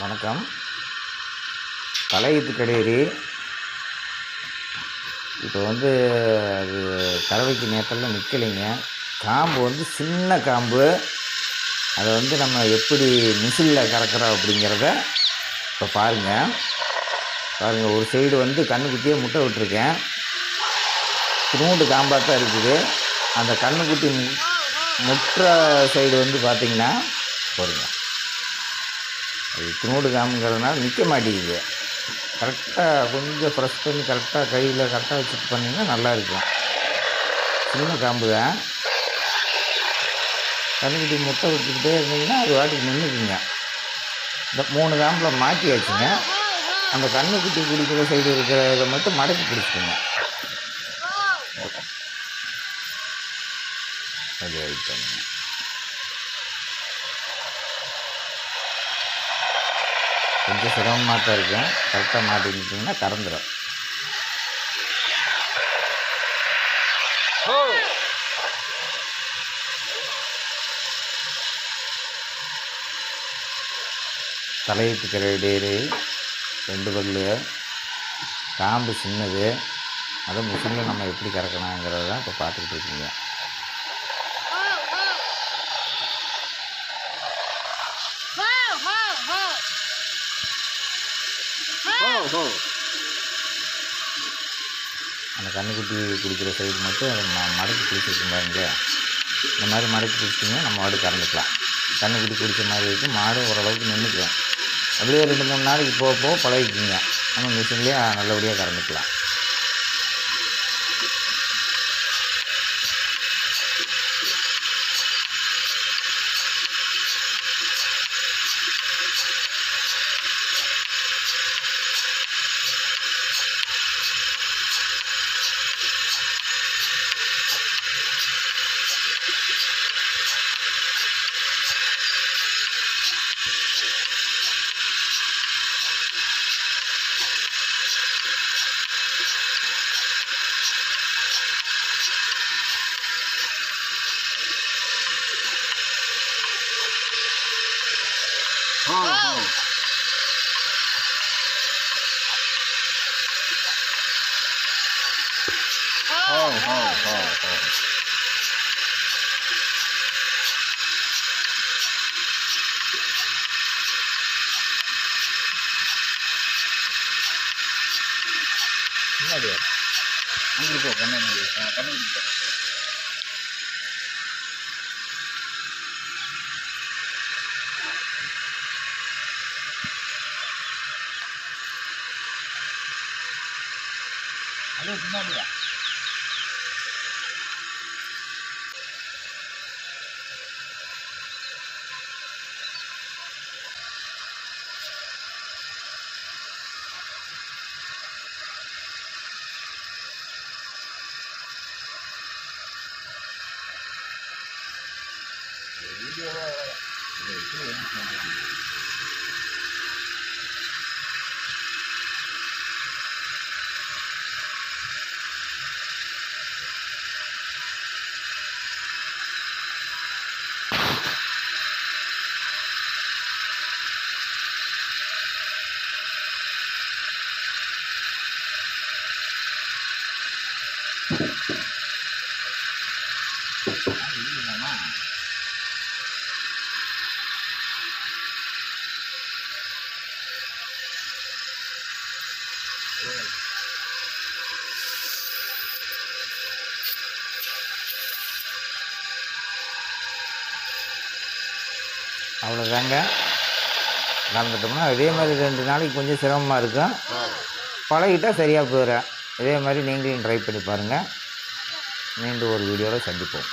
வணக்கம். தலையீத்து கடையரி இப்போ வந்து அது கறவைக்கு நேரத்தில் நிற்கலைங்க காம்பு வந்து சின்ன காம்பு. அதை வந்து நம்ம எப்படி மிஷினில் கறக்கிறோம் அப்படிங்கிறத இப்போ பாருங்கள் பாருங்கள் ஒரு சைடு வந்து கண்ணுக்குட்டியே முட்டை விட்டுருக்கேன். திருமூண்டு காம்பாக தான் இருக்குது. அந்த கண்ணுக்குட்டி முற்ற சைடு வந்து பார்த்திங்கன்னா பாருங்க. அது திருமூடு காம்புங்கிறதுனால நிற்க மாட்டேங்குது. கரெக்டாக கொஞ்சம் ப்ரெஸ் பண்ணி கரெக்டாக கையில் கரெக்டாக வச்சுட்டு பண்ணிங்கன்னா நல்லா இருக்கும். சின்ன காம்பு தான். கண்ணுக்குட்டி முட்டை விட்டுக்கிட்டே இருந்தீங்கன்னா அது வாட்டிக்கு நின்றுக்குங்க. இந்த மூணு காம்பில் மாற்றி வச்சுங்க அந்த கண்ணுக்குட்டி குடிக்கிற சைடு இருக்கிற இதை மட்டும் மடக்கி பிடிச்சிக்கோங்க. அது பண்ணுங்க. கொஞ்சம் சிரமமாக தான் இருக்கும். கரெக்டாக மாட்டிக்கிட்டிங்கன்னா கறந்துடும் தலையீட்டு கரைடேரி ரெண்டு பல்லு. காம்பு சின்னது. அதை மிஷினில் நம்ம எப்படி கறக்கணுங்கிறத இப்போ பார்த்துக்கிட்டு இருக்கீங்க. அந்த கன்றுக்குட்டி குடிக்கிற சைடு மட்டும் மடக்கி பிடிச்சிருக்கும் பாருங்க. இந்த மாதிரி மடக்கி பிடிச்சிட்டிங்கன்னா நம்ம மாடு கறந்துக்கலாம். கன்றுக்குட்டி பிடிச்ச மாதிரி இருக்கும். மாடு ஓரளவுக்கு நின்றுக்கலாம் அப்படியே ரெண்டு மூணு நாளைக்கு போக போக பழகிக்கிங்க. நம்ம மிஷின்லேயே நல்லபடியாக கறந்துக்கலாம். はいはい。はいはいはいはい。今では。見、Halo, benar ya? Yeah, yeah, yeah. அவ்வளோதாங்க நடந்துட்டோம்னா இதே மாதிரி ரெண்டு நாளைக்கு கொஞ்சம் சிரமமாக இருக்கும். பழகிட்டால் சரியாக போயிடும் இதே மாதிரி நீங்களும் ட்ரை பண்ணி பாருங்கள் மீண்டும் ஒரு வீடியோவில் சந்திப்போம்.